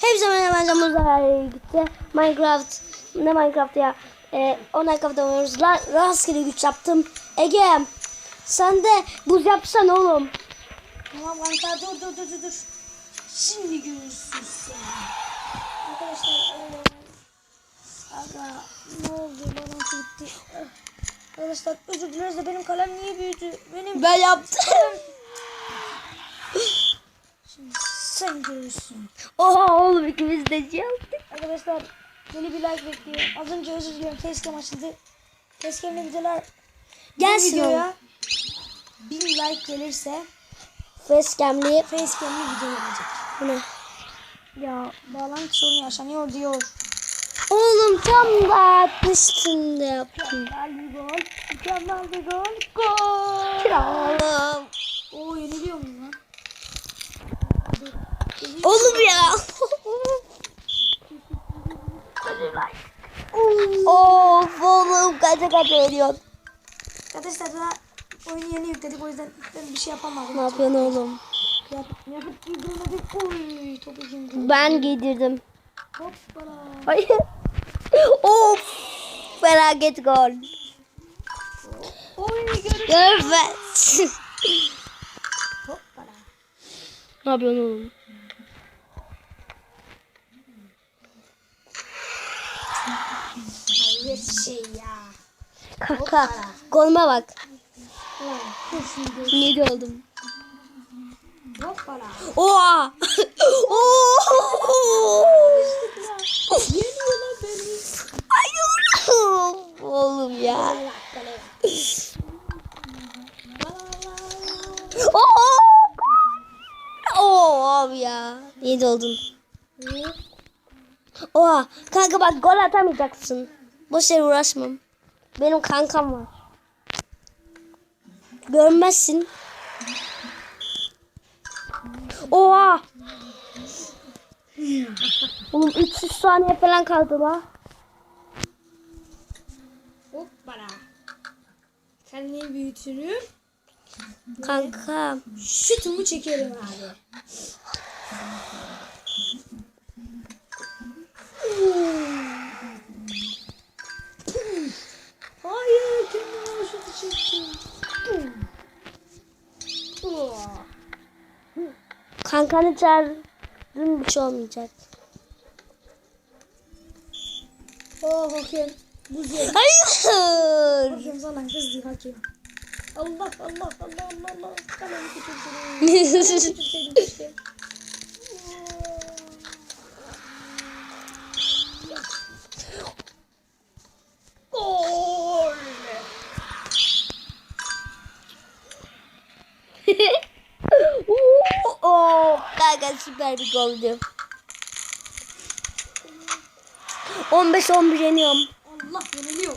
Hepsi ben Muzaffer gitti. Minecraft ne Minecraft ya? Ee, o Minecraft'ta oynuyoruz. La, rastgele güç yaptım. Ege sen de buz yapsan oğlum. Tamam kanka dur dur dur dur dur. Şimdi görürsün sen. Arkadaşlar eee, Aga ne oldu bana gitti. Arkadaşlar özür dileriz de benim kalem niye büyüdü? Benim Ben yaptım. Şimdi sen görürsün. Oha oğlum ikimiz de yaptık. Arkadaşlar deli bir like bekliyor. Az önce özür diliyorum facecam açıldı. Facecam'le videolar Gelsin bu videoya 1000 like gelirse Facecam'li. facecam'li video gelecek. Bu ne? Ya bağlantı sorunu yaşanıyor diyor. Oğlum tam da atmıştın da yaptım. Mükemmel bir gol. Mükemmel bir gol. Gol. Oğlum. Oo yeniliyor lan? Oğlum ya. of oğlum kaça kaça veriyorsun. Arkadaşlar daha oyunu yeni yükledik o yüzden ben bir şey yapamadım. Ne yapıyorsun oğlum? Yap, yapıp giydirmedik. Oy topu kim Ben giydirdim. Hoppala. Hayır. of. Felaket gol. Oy görün. Evet. Hoppala. ne yapıyorsun oğlum? Hayret şey ya. Kaka. Golüme bak. Oldum? Hoppala. Oha. Hayır. Oğlum ya. Oo. Oo abi ya. Yedi oldun. Oha. Kanka bak gol atamayacaksın. Boş yere uğraşmam. Benim kankam var. Görmezsin. Oha. Oğlum 300 saniye falan kaldı la. Hoppala. Sen ne büyütünü? Kanka. Şutumu çekerim abi. Hayır, Kankanı çağırdın bir şey olmayacak. Oh hakem. Buz yerim. Hayır. Hakem sana kızdı hakem. Allah Allah Allah Allah Allah. Kalemi tutursaydım işte. Gol. Kanka süper bir goldü. 15-11 yeniyorum. Allah yeniliyor.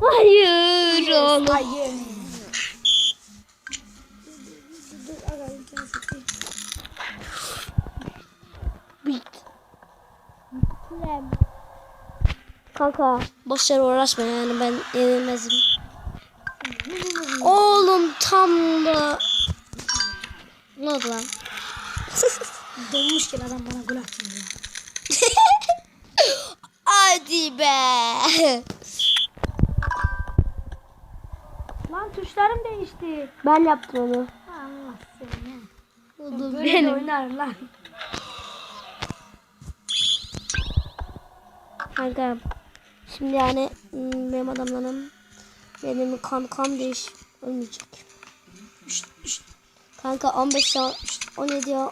Hayır oğlum. Hayır. Aga. Kanka boş yere uğraşma yani ben yenilmezim. Oğlum tam da... Ne oldu lan? Donmuşken adam bana gol ya. Hadi be. Lan tuşlarım değişti. Ben yaptım onu. Allah seni. Oldu Böyle benim. oynar lan. Kanka şimdi yani hmm, benim adamlarım benim kankam değiş ölmeyecek. Şşt, şşt. Kanka 15 ya 17 ya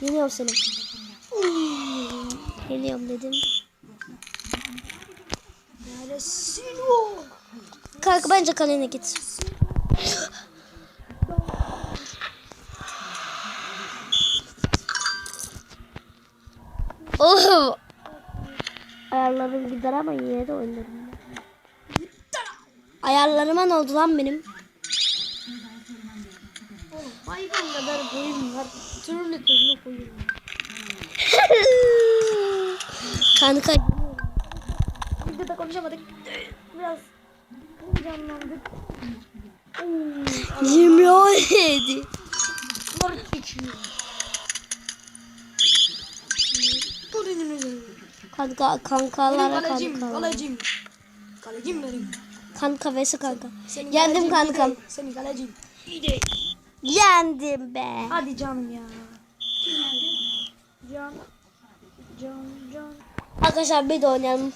yeniyorum seni. Yeniyorum dedim. Neresin o? Kanka bence kalene git. Oh! Ayarlarım gider ama yine de oynarım. Ayarlarıma ne oldu lan benim? Hayvan kadar boyum var. Türlü türlü boyum var. Kanka Videoda konuşamadık. Biraz heyecanlandık. Oo, 27. Bunlar geçiyor. Kanka Benim kankalara kalecim, kalecim. Kalecim benim. Kanka vs kanka. Senin Yendim kalecin, kankam. iyi de, Senin kalecin. İyi de. Yendim be. Hadi canım ya. Can. Can, can. Arkadaşlar bir de oynayalım.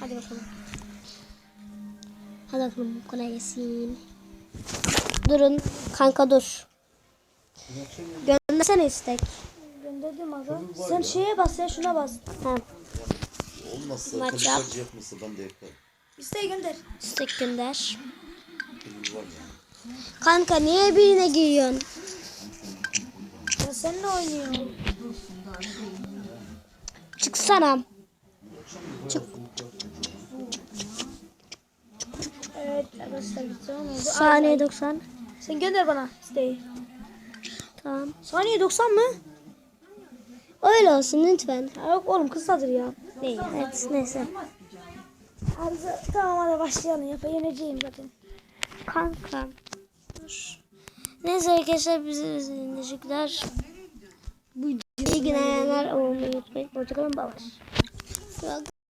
Hadi bakalım. Hadi bakalım kolay gelsin. Durun kanka dur. Göndersene istek. Gönderdim aga. Sen şeye bas ya şuna bas. Ha, Olmazsa Maç yap. yapmasa ben de yaparım. İsteği gönder. istek gönder. Kanka niye birine giriyorsun? Ya sen ne oynuyorsun? Çıksana. Çık. Evet arkadaşlar zaman oldu. Saniye 90. Sen gönder bana isteği. Tamam. Saniye 90 mı? Öyle olsun lütfen. Ha, yok oğlum kısadır ya. Değil. Evet neyse. Arıza tamam hadi başlayalım. Yapa yeneceğim zaten. Kanka. Dur. Neyse arkadaşlar izlediğiniz için teşekkürler. Bu iyi günler olmayı unutmayın. Hoşçakalın. Bye bye.